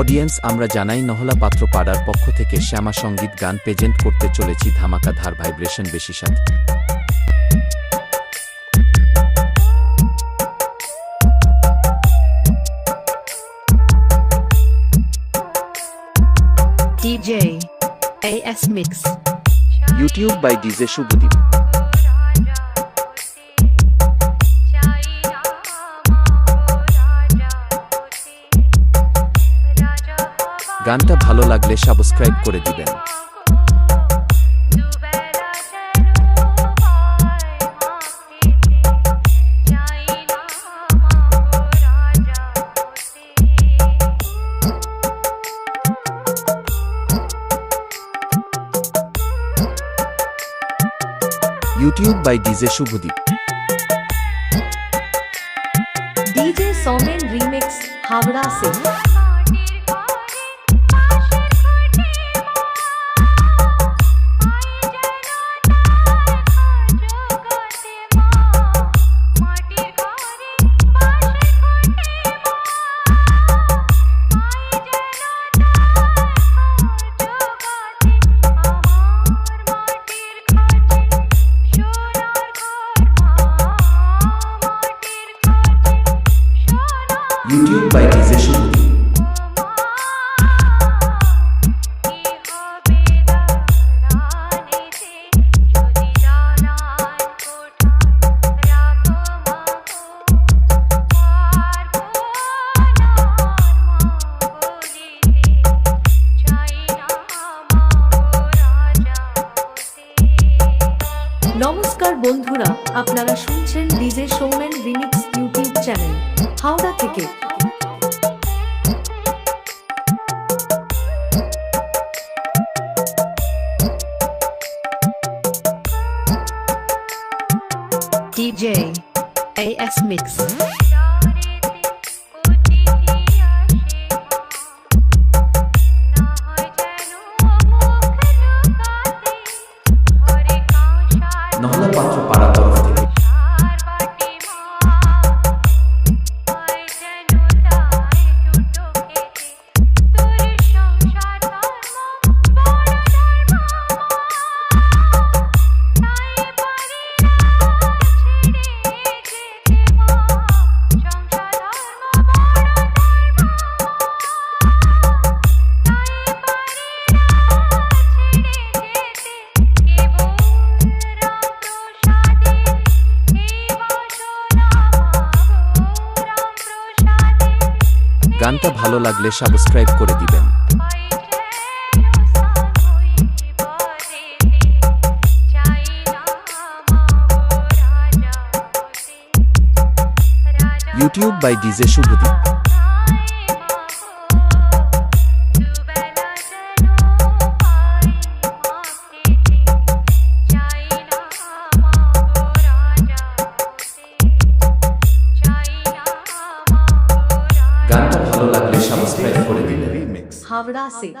Audience আমরা জানাই নহলা পাত্র পাড়ার পক্ষ থেকে শ্যামা সংগীত গান প্রেজেন্ট করতে চলেছি ধামাকা ধার ভাইব্রেশন বেশি সাথে। DJ AS Mix. YouTube by DJ Shubhadeep গানটা ভালো লাগলে সাবস্ক্রাইব করে দিবেন। YouTube by DJ Shubhadeep DJ Somen Remix Havra से ইউটিউব ডিজে শুভদীপ নমস্কার বন্ধুরা আপনারা শুনছেন DJ Soumen remix YouTube channel Howrah থেকে DJ AS Mix গানটা ভালো লাগলে সাবস্ক্রাইব করে দিবেন। YouTube by DJ Shubhadeep Howrah से।